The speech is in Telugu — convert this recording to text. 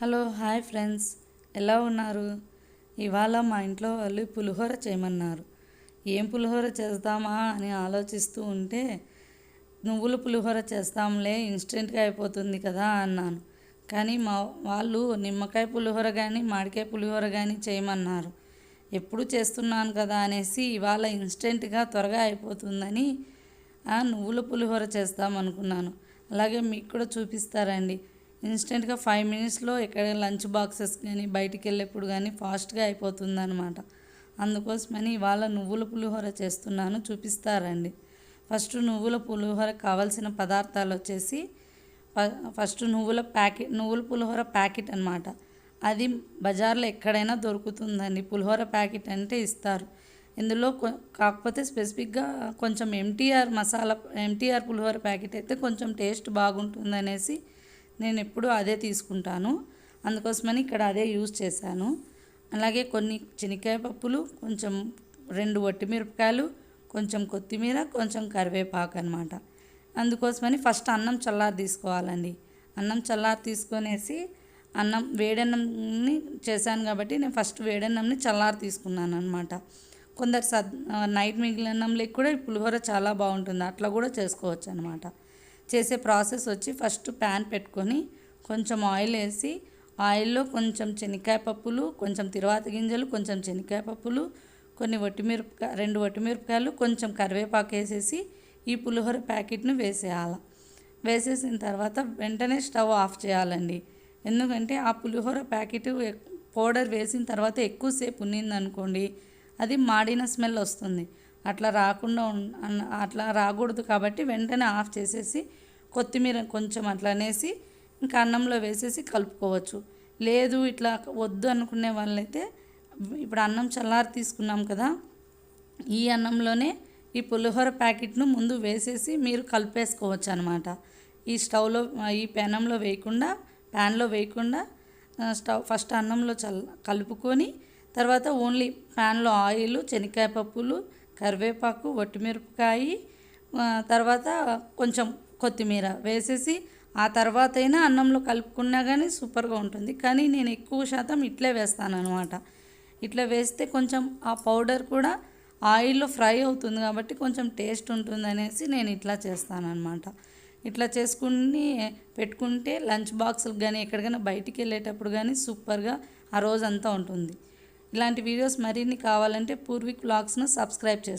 Hello hi friends. ఎలా ఉన్నారు? ఇవాళ మా ఇంట్లో వాళ్ళు పులిహోర చేయమన్నారు. ఏం పులిహోర చేద్దామా అని ఆలోచిస్తూ ఉంటే నువ్వుల పులిహోర చేస్తాంలే ఇన్స్టెంట్గా అయిపోతుంది కదా అన్నాను. కానీ మా వాళ్ళు నిమ్మకాయ పులిహోర కానీ మామిడికాయ పులిహోర కానీ చేయమన్నారు. ఎప్పుడు చేస్తున్నాను కదా అనేసి ఇవాళ ఇన్స్టెంట్గా త్వరగా అయిపోతుందని ఆ నువ్వుల పులిహోర చేస్తామనుకున్నాను. అలాగే మీకు కూడా చూపిస్తారండి. ఇన్స్టెంట్గా ఫైవ్ మినిట్స్లో ఎక్కడ లంచ్ బాక్సెస్ కానీ బయటికి వెళ్ళేప్పుడు కానీ ఫాస్ట్గా అయిపోతుంది అనమాట అందుకోసమని ఇవాళ నువ్వుల పులిహోర చేస్తున్నాను చూపిస్తారండి. ఫస్ట్ నువ్వుల పులిహోర కావాల్సిన పదార్థాలు వచ్చేసి ఫస్ట్ నువ్వుల ప్యాకెట్ నువ్వుల పులిహోర ప్యాకెట్ అనమాట అది బజార్లో ఎక్కడైనా దొరుకుతుందండి. పులిహోర ప్యాకెట్ అంటే ఇస్తారు. ఇందులో కాకపోతే స్పెసిఫిక్గా కొంచెం ఎంటీఆర్ మసాలా ఎంటీఆర్ పులిహోర ప్యాకెట్ అయితే కొంచెం టేస్ట్ బాగుంటుంది అనేసి నేను ఎప్పుడూ అదే తీసుకుంటాను. అందుకోసమని ఇక్కడ అదే యూజ్ చేశాను. అలాగే కొన్ని శనక్కాయ పప్పులు కొంచెం రెండు వట్టిమిరపకాయలు కొంచెం కొత్తిమీర కొంచెం కరివేపాకు అనమాట అందుకోసమని ఫస్ట్ అన్నం చల్లారి తీసుకోవాలండి. అన్నం చల్లారి తీసుకొనేసి అన్నం వేడన్నంని చేశాను కాబట్టి నేను ఫస్ట్ వేడన్నంని చల్లారి తీసుకున్నాను అనమాట కొందరు సద్ నైట్ మిగిలిన అన్నంలోకి కూడా ఈ పులిహోర చాలా బాగుంటుంది. అట్లా కూడా చేసుకోవచ్చు అనమాట చేసే ప్రాసెస్ వచ్చి ఫస్ట్ ప్యాన్ పెట్టుకొని కొంచెం ఆయిల్ వేసి ఆయిల్లో కొంచెం శనక్కాయ పప్పులు కొంచెం తిరువాత గింజలు కొంచెం శనక్కాయ పప్పులు కొన్ని వట్టిమిరపకాయ రెండు వట్టిమిరపకాయలు కొంచెం కరివేపాకు వేసేసి ఈ పులిహోర ప్యాకెట్ను వేసేయాలి. వేసేసిన తర్వాత వెంటనే స్టవ్ ఆఫ్ చేయాలండి. ఎందుకంటే ఆ పులిహోర ప్యాకెట్ పౌడర్ వేసిన తర్వాత ఎక్కువసేపు ఉన్నిందనుకోండి అది మాడిన స్మెల్ వస్తుంది. అట్లా రాకుండా అన్న- అట్లా రాకూడదు కాబట్టి వెంటనే ఆఫ్ చేసేసి కొత్తిమీర కొంచెం అట్లా అనేసి ఇంకా అన్నంలో వేసేసి కలుపుకోవచ్చు. లేదు ఇట్లా వద్దు అనుకునే వాళ్ళైతే ఇప్పుడు అన్నం చల్లారి తీసుకున్నాం కదా ఈ అన్నంలోనే ఈ పులిహోర ప్యాకెట్ను ముందు వేసేసి మీరు కలిపేసుకోవచ్చు అనమాట ఈ స్టవ్లో ఈ పెనంలో వేయకుండా ప్యాన్లో వేయకుండా స్టవ్ ఫస్ట్ అన్నంలో చల్ కలుపుకొని తర్వాత ఓన్లీ ప్యాన్లో ఆయిల్ శనక్కాయ పప్పులు కరివేపాకు ఒట్టిమిరపకాయ తర్వాత కొంచెం కొత్తిమీర వేసేసి ఆ తర్వాత అయినా అన్నంలో కలుపుకున్నా కానీ సూపర్గా ఉంటుంది. కానీ నేను ఎక్కువ శాతం ఇట్లే వేస్తాను అనమాట ఇట్లా వేస్తే కొంచెం ఆ పౌడర్ కూడా ఆయిల్లో ఫ్రై అవుతుంది కాబట్టి కొంచెం టేస్ట్ ఉంటుంది అనేసి నేను ఇట్లా చేస్తాను అనమాట ఇట్లా చేసుకుని పెట్టుకుంటే లంచ్ బాక్సులకు కానీ ఎక్కడికైనా బయటికి వెళ్ళేటప్పుడు కానీ సూపర్గా ఆ రోజంతా ఉంటుంది. ఇలాంటి వీడియోస్ మరిన్ని కావాలంటే పూర్వీక్ బ్లాగ్స్ను సబ్స్క్రైబ్ చేస్తాను